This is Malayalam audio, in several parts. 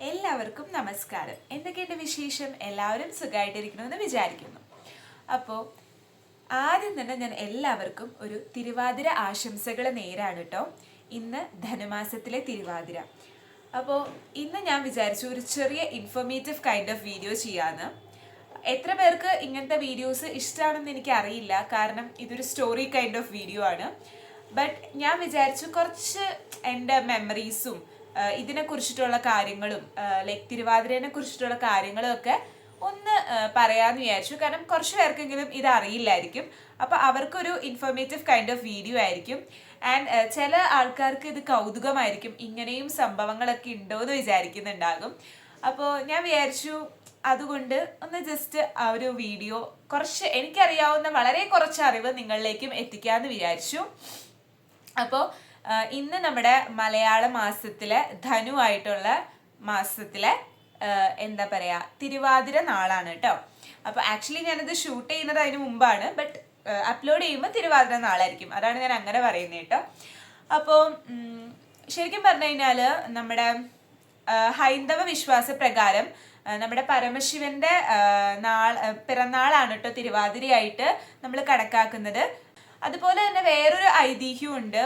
എല്ലാവർക്കും നമസ്കാരം. എന്തൊക്കെയുണ്ട് വിശേഷം? എല്ലാവരും സുഖമായിട്ടിരിക്കണമെന്ന് വിചാരിക്കുന്നു. അപ്പോൾ ആദ്യം തന്നെ ഞാൻ എല്ലാവർക്കും ഒരു തിരുവാതിര ആശംസകൾ നേരാണ് കേട്ടോ. ഇന്ന് ധനുമാസത്തിലെ തിരുവാതിര. അപ്പോൾ ഇന്ന് ഞാൻ വിചാരിച്ചു ഒരു ചെറിയ ഇൻഫോർമേറ്റീവ് കൈൻഡ് ഓഫ് വീഡിയോ ചെയ്യാമെന്ന് എത്ര പേർക്ക് ഇങ്ങനത്തെ വീഡിയോസ് ഇഷ്ടമാണെന്ന് എനിക്ക് അറിയില്ല കാരണം ഇതൊരു സ്റ്റോറി കൈൻഡ് ഓഫ് വീഡിയോ ആണ്. ബട്ട് ഞാൻ വിചാരിച്ചു കുറച്ച് എന്റെ മെമ്മറീസും ഇതിനെ കുറിച്ചിട്ടുള്ള കാര്യങ്ങളും ലൈക്ക് തിരുവാതിരനെ കുറിച്ചിട്ടുള്ള കാര്യങ്ങളും ഒക്കെ ഒന്ന് പറയാന്ന് വിചാരിച്ചു. കാരണം കുറച്ച് പേർക്കെങ്കിലും ഇത് അറിയില്ലായിരിക്കും. അപ്പോൾ അവർക്കൊരു ഇൻഫോർമേറ്റീവ് കൈൻഡ് ഓഫ് വീഡിയോ ആയിരിക്കും. ആൻഡ് ചില ആൾക്കാർക്ക് ഇത് കൗതുകമായിരിക്കും. ഇങ്ങനെയും സംഭവങ്ങളൊക്കെ ഉണ്ടോ എന്ന് വിചാരിക്കുന്നുണ്ടാകും. അപ്പോൾ ഞാൻ വിചാരിച്ചു അതുകൊണ്ട് ഒന്ന് ജസ്റ്റ് ആ ഒരു വീഡിയോ കുറച്ച് എനിക്കറിയാവുന്ന വളരെ കുറച്ച് അറിവ് നിങ്ങളിലേക്കും എത്തിക്കാമെന്ന് വിചാരിച്ചു. അപ്പോൾ ഇന്ന് നമ്മുടെ മലയാള മാസത്തിലെ ധനു ആയിട്ടുള്ള മാസത്തിലെ എന്താ പറയാ തിരുവാതിര നാളാണ് കേട്ടോ. അപ്പോൾ ആക്ച്വലി ഞാനിത് ഷൂട്ട് ചെയ്യുന്നത് അതിന് മുമ്പാണ് ബട്ട് അപ്ലോഡ് ചെയ്യുമ്പോൾ തിരുവാതിര നാളായിരിക്കും. അതാണ് ഞാൻ അങ്ങനെ പറയുന്നത് കേട്ടോ. അപ്പോൾ ശരിക്കും പറഞ്ഞു കഴിഞ്ഞാൽ നമ്മുടെ ഹൈന്ദവ വിശ്വാസ പ്രകാരം നമ്മുടെ പരമശിവന്റെ നാൾ പിറന്നാളാണ് കേട്ടോ തിരുവാതിരയായിട്ട് നമ്മൾ കണക്കാക്കുന്നത്. അതുപോലെ തന്നെ വേറൊരു ഐതിഹ്യമുണ്ട്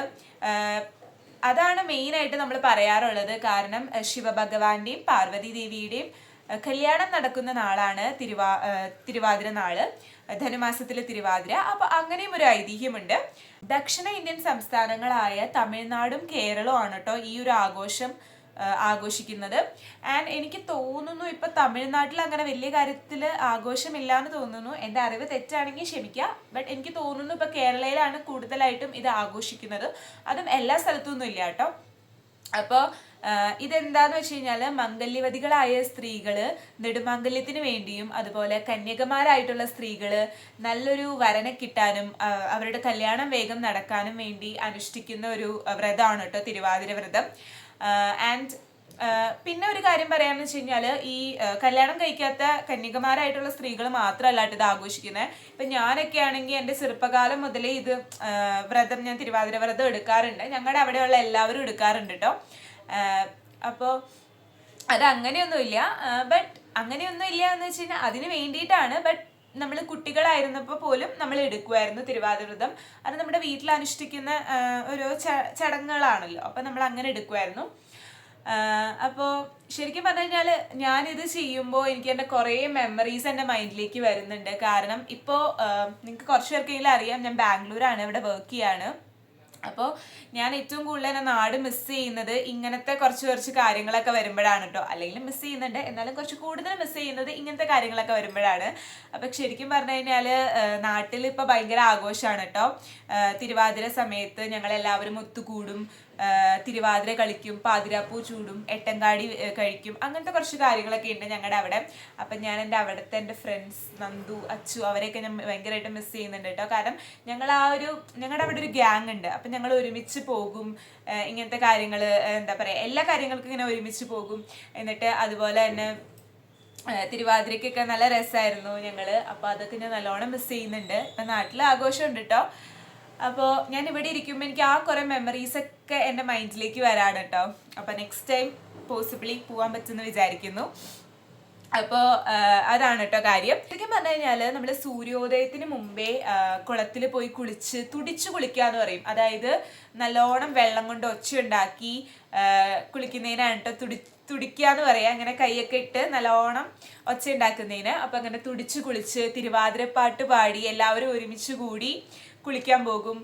അതാണ് മെയിനായിട്ട് നമ്മൾ പറയാറുള്ളത്. കാരണം ശിവഭഗവാന്റെയും പാർവതി ദേവിയുടെയും കല്യാണം നടക്കുന്ന നാളാണ് തിരുവാ തിരുവാതിര നാൾ. ധനുമാസത്തിലെ തിരുവാതിര. അപ്പൊ അങ്ങനെയും ഒരു ഐതിഹ്യമുണ്ട് ദക്ഷിണ ഇന്ത്യൻ സംസ്ഥാനങ്ങളായ തമിഴ്നാടും കേരളവും ആണ് കേട്ടോ ഈ ഒരു ആഘോഷം ആഘോഷിക്കുന്നത്. ആൻഡ് എനിക്ക് തോന്നുന്നു ഇപ്പൊ തമിഴ്നാട്ടിൽ അങ്ങനെ വലിയ കാര്യത്തിൽ ആഘോഷമില്ല എന്ന് തോന്നുന്നു. എന്റെ അറിവ് തെറ്റാണെങ്കിൽ ക്ഷമിക്കാം. ബട്ട് എനിക്ക് തോന്നുന്നു ഇപ്പൊ കേരളയിലാണ് കൂടുതലായിട്ടും ഇത് ആഘോഷിക്കുന്നത്. അതും എല്ലാ സ്ഥലത്തൊന്നും ഇല്ല കേട്ടോ. അപ്പോൾ ഇതെന്താന്ന് വെച്ച് കഴിഞ്ഞാൽ മംഗല്യവതികളായ സ്ത്രീകൾ നെടുമാംഗല്യത്തിന് വേണ്ടിയും അതുപോലെ കന്യകമാരായിട്ടുള്ള സ്ത്രീകൾ നല്ലൊരു വരനെ കിട്ടാനും അവരുടെ കല്യാണം വേഗം നടക്കാനും വേണ്ടി അനുഷ്ഠിക്കുന്ന ഒരു വ്രതമാണ് കേട്ടോ തിരുവാതിര വ്രതം. ആൻഡ് പിന്നെ ഒരു കാര്യം പറയാമെന്ന് വെച്ച് കഴിഞ്ഞാൽ ഈ കല്യാണം കഴിക്കാത്ത കന്യകമാരായിട്ടുള്ള സ്ത്രീകൾ മാത്രമല്ല കേട്ടോ ഇത് ആഘോഷിക്കുന്നത് ഇപ്പം ഞാനൊക്കെ ആണെങ്കിൽ എന്റെ ചെറുപ്പകാലം മുതലേ ഇത് വ്രതം ഞാൻ തിരുവാതിര വ്രതം എടുക്കാറുണ്ട്. ഞങ്ങളുടെ അവിടെയുള്ള എല്ലാവരും എടുക്കാറുണ്ട് കേട്ടോ അപ്പോൾ അത് അങ്ങനെയൊന്നുമില്ല ബട്ട് അങ്ങനെയൊന്നും ഇല്ല എന്ന് വെച്ച് കഴിഞ്ഞാൽ അതിന് വേണ്ടിയിട്ടാണ്. ബട്ട് നമ്മൾ കുട്ടികളായിരുന്നപ്പോൾ പോലും നമ്മൾ എടുക്കുമായിരുന്നു തിരുവാതിരവ്രതം. അത് നമ്മുടെ വീട്ടിൽ അനുഷ്ഠിക്കുന്ന ഒരു ചടങ്ങുകളാണല്ലോ. അപ്പം നമ്മൾ അങ്ങനെ എടുക്കുമായിരുന്നു അപ്പോൾ ശരിക്കും പറഞ്ഞു കഴിഞ്ഞാൽ ഞാനിത് ചെയ്യുമ്പോൾ എനിക്ക് എന്റെ കുറേ മെമ്മറീസ് എന്റെ മൈൻഡിലേക്ക് വരുന്നുണ്ട്. കാരണം ഇപ്പോൾ നിങ്ങൾക്ക് കുറച്ച് പേർക്കെങ്കിലും അറിയാം ഞാൻ ബാംഗ്ലൂരാണ് ഇവിടെ വർക്ക് ചെയ്യാണ്. അപ്പോൾ ഞാൻ ഏറ്റവും കൂടുതൽ എന്റെ നാട് മിസ് ചെയ്യുന്നത് ഇങ്ങനത്തെ കുറച്ച് കുറച്ച് കാര്യങ്ങളൊക്കെ വരുമ്പോഴാണ് കേട്ടോ അല്ലെങ്കിൽ മിസ് ചെയ്യുന്നുണ്ട്. എന്നാലും കുറച്ച് കൂടുതൽ മിസ് ചെയ്യുന്നത് ഇങ്ങനത്തെ കാര്യങ്ങളൊക്കെ വരുമ്പോഴാണ്. അപ്പം ശരിക്കും പറഞ്ഞു കഴിഞ്ഞാൽ നാട്ടിൽ ഇപ്പോൾ ഭയങ്കര ആഘോഷമാണ് കേട്ടോ തിരുവാതിര സമയത്ത് ഞങ്ങളെല്ലാവരും ഒത്തുകൂടും. തിരുവാതിര കളിക്കും പാതിരാപ്പൂ ചൂടും എട്ടങ്കാടി കഴിക്കും അങ്ങനത്തെ കുറച്ച് കാര്യങ്ങളൊക്കെ ഉണ്ട് ഞങ്ങളുടെ അവിടെ. അപ്പം ഞാൻ എന്റെ അവിടുത്തെ എന്റെ ഫ്രണ്ട്സ് നന്ദു അച്ചു അവരെയൊക്കെ ഞാൻ ഭയങ്കരമായിട്ട് മിസ് ചെയ്യുന്നുണ്ട് കേട്ടോ കാരണം ഞങ്ങൾ ആ ഒരു ഞങ്ങളുടെ അവിടെ ഒരു ഗ്യാങ് ഉണ്ട്. അപ്പം ഞങ്ങൾ ഒരുമിച്ച് പോകും ഇങ്ങനത്തെ കാര്യങ്ങൾ എന്താ പറയുക എല്ലാ കാര്യങ്ങൾക്കും ഇങ്ങനെ ഒരുമിച്ച് പോകും. എന്നിട്ട് അതുപോലെ തന്നെ തിരുവാതിരയ്ക്കൊക്കെ നല്ല രസമായിരുന്നു ഞങ്ങൾ അപ്പോൾ അതൊക്കെ ഞാൻ നല്ലോണം മിസ് ചെയ്യുന്നുണ്ട്. ഇപ്പം നാട്ടിൽ ആഘോഷമുണ്ട് കേട്ടോ അപ്പോൾ ഞാൻ ഇവിടെ ഇരിക്കുമ്പോൾ എനിക്ക് ആ കുറേ മെമ്മറീസ് ഒക്കെ എന്റെ മൈൻഡിലേക്ക് വരാണ് കേട്ടോ അപ്പോൾ നെക്സ്റ്റ് ടൈം പോസിബിളി പോകാൻ പറ്റുമെന്ന് വിചാരിക്കുന്നു. അപ്പോൾ അതാണ് കേട്ടോ കാര്യം. ശരിക്കും പറഞ്ഞു കഴിഞ്ഞാൽ നമ്മൾ സൂര്യോദയത്തിന് മുമ്പേ കുളത്തിൽ പോയി കുളിച്ച് തുടിച്ചു കുളിക്കുക എന്ന് പറയും. അതായത് നല്ലോണം വെള്ളം കൊണ്ട് ഒച്ചയുണ്ടാക്കി കുളിക്കുന്നതിനാണ് കേട്ടോ തുടി തുടിക്കുക എന്ന് പറയാം. അങ്ങനെ കൈയൊക്കെ ഇട്ട് നല്ലോണം ഒച്ച ഉണ്ടാക്കുന്നതിന് അങ്ങനെ തുടിച്ച് കുളിച്ച് തിരുവാതിരപ്പാട്ട് പാടി എല്ലാവരും ഒരുമിച്ച് കൂടി കുളിക്കാൻ പോകും.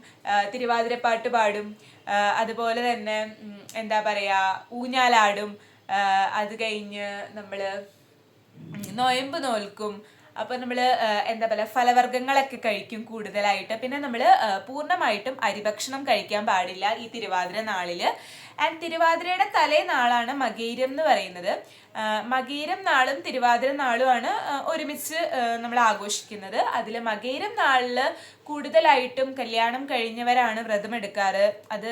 തിരുവാതിരപ്പാട്ട് പാടും. അതുപോലെ തന്നെ എന്താ പറയാ ഊഞ്ഞാലാടും. അത് കഴിഞ്ഞ് നമ്മൾ ഉം, നൊയമ്പ് നോൽക്കും അപ്പൊ നമ്മൾ എന്താ പറയുക ഫലവർഗങ്ങളൊക്കെ കഴിക്കും കൂടുതലായിട്ട്. പിന്നെ നമ്മൾ ആ, പൂർണമായിട്ടും അരിഭക്ഷണം കഴിക്കാൻ പാടില്ല ഈ തിരുവാതിര നാളിൽ. ആൻഡ് തിരുവാതിരയുടെ തലേനാളാണ് മകീരം എന്ന് പറയുന്നത്. മകീരം നാളും തിരുവാതിര നാളുമാണ് ഒരുമിച്ച് നമ്മൾ ആഘോഷിക്കുന്നത്. അതിൽ മകീരം നാളിൽ കൂടുതലായിട്ടും കല്യാണം കഴിഞ്ഞവരാണ് വ്രതം എടുക്കാറ്. അത്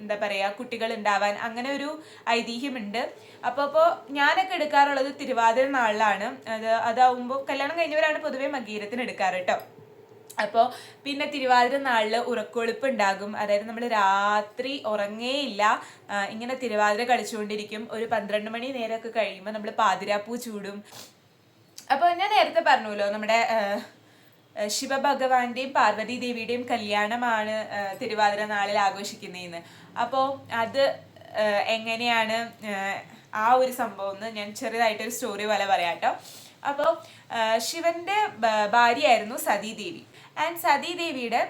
എന്താ പറയുക കുട്ടികൾ ഉണ്ടാവാൻ അങ്ങനെ ഒരു ഐതിഹ്യമുണ്ട്. അപ്പോൾ അപ്പോൾ ഞാനൊക്കെ എടുക്കാറുള്ളത് തിരുവാതിര നാളിലാണ്. അത് അതാവുമ്പോൾ കല്യാണം കഴിഞ്ഞവരാണ് പൊതുവേ മകീരത്തിന് എടുക്കാറ് കേട്ടോ. അപ്പോൾ പിന്നെ തിരുവാതിര നാളിൽ ഉറക്കൊഴുപ്പ് ഉണ്ടാകും അതായത് നമ്മൾ രാത്രി ഉറങ്ങേയില്ല. ഇങ്ങനെ തിരുവാതിര കളിച്ചുകൊണ്ടിരിക്കും. ഒരു പന്ത്രണ്ട് മണി നേരമൊക്കെ കഴിയുമ്പോൾ നമ്മൾ പാതിരാപ്പൂ ചൂടും. അപ്പോൾ ഞാൻ നേരത്തെ പറഞ്ഞല്ലോ നമ്മുടെ ശിവഭഗവാന്റെയും പാർവതി ദേവിയുടെയും കല്യാണമാണ് തിരുവാതിര നാളിൽ ആഘോഷിക്കുന്നതെന്ന്. അപ്പോൾ അത് എങ്ങനെയാണ് ആ, ഒരു സംഭവം എന്ന് ഞാൻ ചെറുതായിട്ടൊരു സ്റ്റോറി പോലെ പറയാം കേട്ടോ അപ്പോൾ ശിവന്റെ ഭാര്യയായിരുന്നു സതീദേവി. ആൻഡ് സതീദേവിയുടെ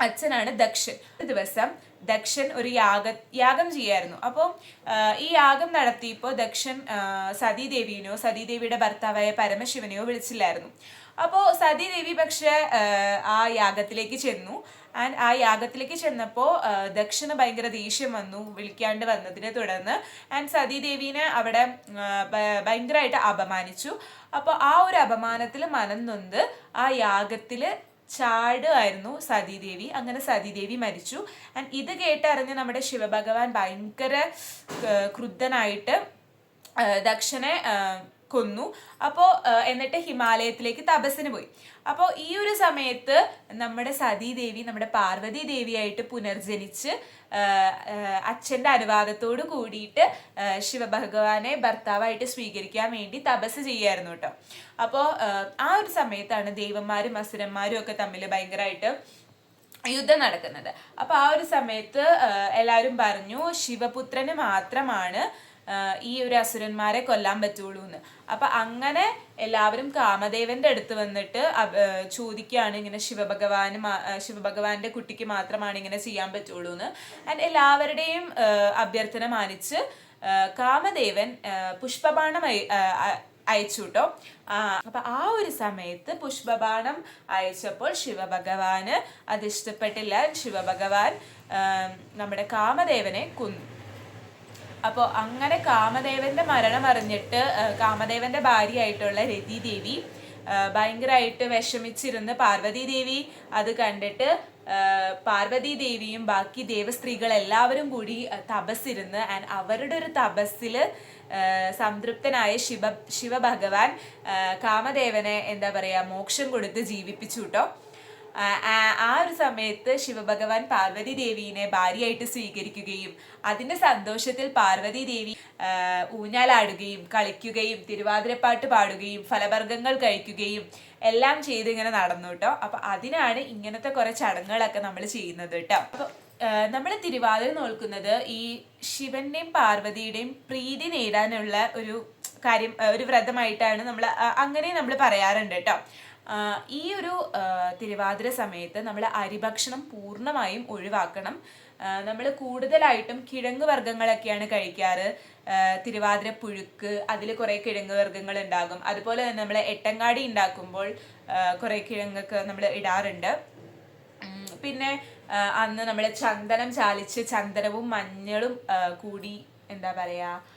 അച്ഛനാണ് ദക്ഷൻ. ഒരു ദിവസം ദക്ഷൻ ഒരു യാഗ യാഗം ചെയ്യായിരുന്നു. അപ്പോൾ ഈ യാഗം നടത്തിയപ്പോൾ ദക്ഷൻ സതീദേവിനെയോ സതീദേവിയുടെ ഭർത്താവായ പരമശിവനെയോ വിളിച്ചില്ലായിരുന്നു. അപ്പോൾ സതീദേവി പക്ഷേ ആ, യാഗത്തിലേക്ക് ചെന്നു. ആൻഡ് ആ യാഗത്തിലേക്ക് ചെന്നപ്പോൾ ദക്ഷിണ ഭയങ്കര ദേഷ്യം വന്നു വിളിക്കാണ്ട് വന്നതിനെ തുടർന്ന്. ആൻഡ് സതീദേവിനെ അവിടെ ഭയങ്കരമായിട്ട് അപമാനിച്ചു. അപ്പോൾ ആ ഒരു അപമാനത്തിൽ മനം നൊന്ത് ആ യാഗത്തിൽ ചാടുമായിരുന്നു സതീദേവി. അങ്ങനെ സതീദേവി മരിച്ചു. ആൻഡ് ഇത് കേട്ടറിഞ്ഞ് നമ്മുടെ ശിവഭഗവാൻ ഭയങ്കര ക്രുദ്ധനായിട്ട് ദക്ഷനെ കൊന്നു. അപ്പോൾ എന്നിട്ട് ഹിമാലയത്തിലേക്ക് തപസ്സിന് പോയി. അപ്പോൾ ഈ ഒരു സമയത്ത് നമ്മുടെ സതീദേവി നമ്മുടെ പാർവതി ദേവിയായിട്ട് പുനർജനിച്ച് അച്ഛന്റെ അനുവാദത്തോട് കൂടിയിട്ട് ശിവഭഗവാനെ ഭർത്താവായിട്ട് സ്വീകരിക്കാൻ വേണ്ടി തപസ് ചെയ്യായിരുന്നു കേട്ടോ. അപ്പോൾ ആ ഒരു സമയത്താണ് ദേവന്മാരും അസുരന്മാരും ഒക്കെ തമ്മിൽ ഭയങ്കരമായിട്ട് യുദ്ധം നടക്കുന്നത്. അപ്പോൾ ആ ഒരു സമയത്ത് എല്ലാവരും പറഞ്ഞു ശിവപുത്രന് മാത്രമാണ് ഈ ഒരു അസുരന്മാരെ കൊല്ലാൻ പറ്റുള്ളൂ എന്ന്. അപ്പൊ അങ്ങനെ എല്ലാവരും കാമദേവന്റെ അടുത്ത് വന്നിട്ട് ചോദിക്കുകയാണ് ഇങ്ങനെ ശിവഭഗവാന് ശിവഭഗവാന്റെ കുട്ടിക്ക് മാത്രമാണ് ഇങ്ങനെ ചെയ്യാൻ പറ്റുള്ളൂ എന്ന്. ആൻഡ് എല്ലാവരുടെയും അഭ്യർത്ഥന മാനിച്ച് കാമദേവൻ പുഷ്പബാണം അയച്ചു കേട്ടോ അപ്പൊ ആ ഒരു സമയത്ത് പുഷ്പബാണം അയച്ചപ്പോൾ ശിവഭഗവാന് അത് ഇഷ്ടപ്പെട്ടില്ല. ശിവഭഗവാൻ നമ്മുടെ കാമദേവനെ കൊന്നു. അപ്പോൾ അങ്ങനെ കാമദേവന്റെ മരണം അറിഞ്ഞിട്ട് കാമദേവന്റെ ഭാര്യയായിട്ടുള്ള രതി ദേവി ഭയങ്കരമായിട്ട് വിഷമിച്ചിരുന്ന് പാർവതി ദേവി അത് കണ്ടിട്ട് പാർവതി ദേവിയും ബാക്കി ദേവസ്ത്രീകൾ എല്ലാവരും കൂടി തപസ്സിരുന്ന് ആൻഡ് അവരുടെ ഒരു തപസ്സിൽ സംതൃപ്തനായ ശിവ ശിവഭഗവാൻ കാമദേവനെ എന്താ പറയുക മോക്ഷം കൊടുത്ത് ജീവിപ്പിച്ചു കേട്ടോ ആ ഒരു സമയത്ത് ശിവഭഗവാൻ പാർവതി ദേവീനെ ഭാര്യയായിട്ട് സ്വീകരിക്കുകയും അതിന്റെ സന്തോഷത്തിൽ പാർവതി ദേവി ഊഞ്ഞാലാടുകയും കളിക്കുകയും തിരുവാതിരപ്പാട്ട് പാടുകയും ഫലവർഗങ്ങൾ കഴിക്കുകയും എല്ലാം ചെയ്ത് ഇങ്ങനെ നടന്നു കേട്ടോ. അപ്പൊ അതിനാണ് ഇങ്ങനത്തെ കുറെ ചടങ്ങുകളൊക്കെ നമ്മൾ ചെയ്യുന്നത് കേട്ടോ. അപ്പൊ നമ്മൾ തിരുവാതിര നോക്കുന്നത് ഈ ശിവന്റെയും പാർവതിയുടെയും പ്രീതി നേടാനുള്ള ഒരു കാര്യം ഒരു വ്രതമായിട്ടാണ് നമ്മൾ അങ്ങനെ നമ്മൾ പറയാറുണ്ട് കേട്ടോ. ഈ ഒരു തിരുവാതിര സമയത്ത് നമ്മൾ അരിഭക്ഷണം പൂർണമായും ഒഴിവാക്കണം. നമ്മൾ കൂടുതലായിട്ടും കിഴങ്ങ് വർഗങ്ങളൊക്കെയാണ് കഴിക്കാറ്. തിരുവാതിര പുഴുക്ക് അതിൽ കുറേ കിഴങ്ങ് വർഗങ്ങൾ ഉണ്ടാകും അതുപോലെ തന്നെ നമ്മൾ എട്ടങ്ങാടി ഉണ്ടാക്കുമ്പോൾ കുറേ കിഴങ്ങൊക്കെ നമ്മൾ ഇടാറുണ്ട്. പിന്നെ അന്ന് നമ്മൾ ചന്ദനം ചാലിച്ച് ചന്ദനവും മഞ്ഞളും കൂടി എന്താ പറയുക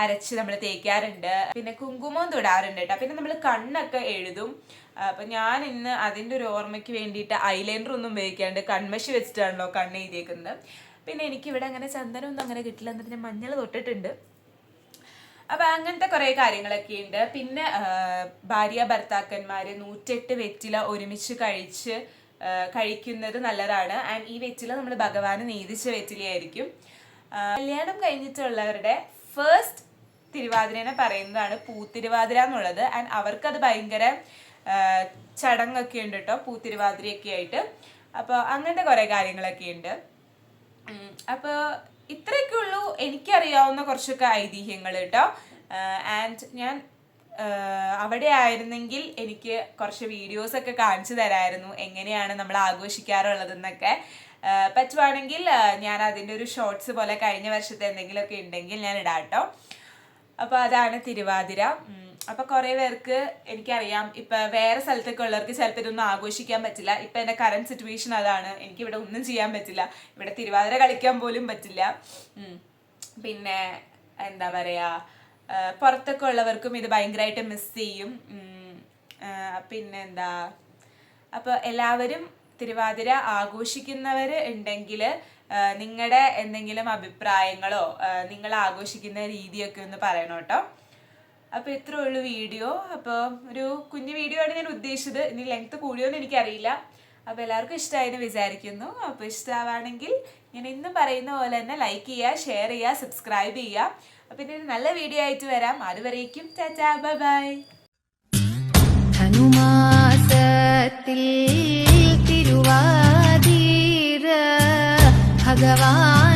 അരച്ച് നമ്മൾ തേക്കാറുണ്ട്. പിന്നെ കുങ്കുമം തൊടാറുണ്ട് കേട്ടോ പിന്നെ നമ്മൾ കണ്ണൊക്കെ എഴുതും. അപ്പൊ ഞാൻ ഇന്ന് അതിന്റെ ഒരു ഓർമ്മയ്ക്ക് വേണ്ടിയിട്ട് ഐലൈനർ ഒന്നും ഉപയോഗിക്കാണ്ട് കൺമഷി വെച്ചിട്ടാണല്ലോ കണ്ണ് എഴുതിയേക്കുന്നത്. പിന്നെ എനിക്ക് ഇവിടെ അങ്ങനെ ചന്ദനമൊന്നും അങ്ങനെ കിട്ടില്ല എന്നിട്ട് ഞാൻ മഞ്ഞൾ തൊട്ടിട്ടുണ്ട്. അപ്പൊ അങ്ങനത്തെ കുറെ കാര്യങ്ങളൊക്കെ ഉണ്ട്. പിന്നെ ഭാര്യ ഭർത്താക്കന്മാര് നൂറ്റെട്ട് വെറ്റില ഒരുമിച്ച് കഴിച്ച് കഴിക്കുന്നത് നല്ലതാണ്. ആൻഡ് ഈ വെറ്റില നമ്മൾ ഭഗവാന് നീതിച്ച വെറ്റിലയായിരിക്കും. കല്യാണം കഴിഞ്ഞിട്ടുള്ളവരുടെ ഫസ്റ്റ് തിരുവാതിരനെ പറയുന്നതാണ് പൂത്തിരുവാതിര എന്നുള്ളത്. ആൻഡ് അവർക്കത് ഭയങ്കര ചടങ്ങൊക്കെ ഉണ്ട് കേട്ടോ പൂത്തിരുവാതിരയൊക്കെ ആയിട്ട്. അപ്പോൾ അങ്ങനത്തെ കുറേ കാര്യങ്ങളൊക്കെ ഉണ്ട്. അപ്പോൾ അപ്പൊ ഇത്രയൊക്കെ ഉള്ളൂ. എനിക്കറിയാവുന്ന കുറച്ചൊക്കെ ഐതിഹ്യങ്ങൾ കേട്ടോ ആൻഡ് ഞാൻ അവിടെ ആയിരുന്നെങ്കിൽ എനിക്ക് കുറച്ച് വീഡിയോസ് ഒക്കെ കാണിച്ചു തരായിരുന്നു. എങ്ങനെയാണ് നമ്മൾ ആഘോഷിക്കാറുള്ളതെന്നൊക്കെ. പറ്റുവാണെങ്കിൽ ഞാൻ അതിന്റെ ഒരു ഷോർട്സ് പോലെ കഴിഞ്ഞ വർഷത്തെ എന്തെങ്കിലുമൊക്കെ ഉണ്ടെങ്കിൽ ഞാൻ ഇടാം കേട്ടോ അപ്പൊ അതാണ് തിരുവാതിര. അപ്പൊ കുറെ പേർക്ക് എനിക്കറിയാം ഇപ്പൊ വേറെ സ്ഥലത്തൊക്കെ ഉള്ളവർക്ക് ചിലപ്പോൾ ഇതൊന്നും ആഘോഷിക്കാൻ പറ്റില്ല. ഇപ്പൊ എന്റെ കറന്റ് സിറ്റുവേഷൻ അതാണ്. എനിക്ക് ഇവിടെ ഒന്നും ചെയ്യാൻ പറ്റില്ല. ഇവിടെ തിരുവാതിര കളിക്കാൻ പോലും പറ്റില്ല. പിന്നെ എന്താ പറയാ പുറത്തൊക്കെ ഉള്ളവർക്കും ഇത് ഭയങ്കരമായിട്ട് മിസ് ചെയ്യും. പിന്നെന്താ അപ്പൊ എല്ലാവരും തിരുവാതിര ആഘോഷിക്കുന്നവർ ഉണ്ടെങ്കിൽ നിങ്ങളുടെ എന്തെങ്കിലും അഭിപ്രായങ്ങളോ നിങ്ങൾ ആഘോഷിക്കുന്ന രീതിയൊക്കെ ഒന്ന് പറയണം കേട്ടോ. അപ്പോൾ ഇത്രേ ഉള്ളൂ വീഡിയോ. അപ്പോൾ ഒരു കുഞ്ഞു വീഡിയോ ആണ് ഞാൻ ഉദ്ദേശിച്ചത്. ഇനി ലെങ്ത് കൂടിയോന്ന് എനിക്കറിയില്ല. അപ്പോൾ എല്ലാവർക്കും ഇഷ്ടമായെന്ന് വിചാരിക്കുന്നു. അപ്പോൾ ഇഷ്ടമാണെങ്കിൽ ഞാൻ ഇന്നും പറയുന്ന പോലെ തന്നെ ലൈക്ക് ചെയ്യുക ഷെയർ ചെയ്യുക സബ്സ്ക്രൈബ് ചെയ്യുക. അപ്പോൾ ഇനി ഒരു നല്ല വീഡിയോ ആയിട്ട് വരാം. അതുവരേക്കും ടാറ്റാ ബൈ ബൈ ധനുമാസത്തിൽ തിരുവാതിര ഭഗവാൻ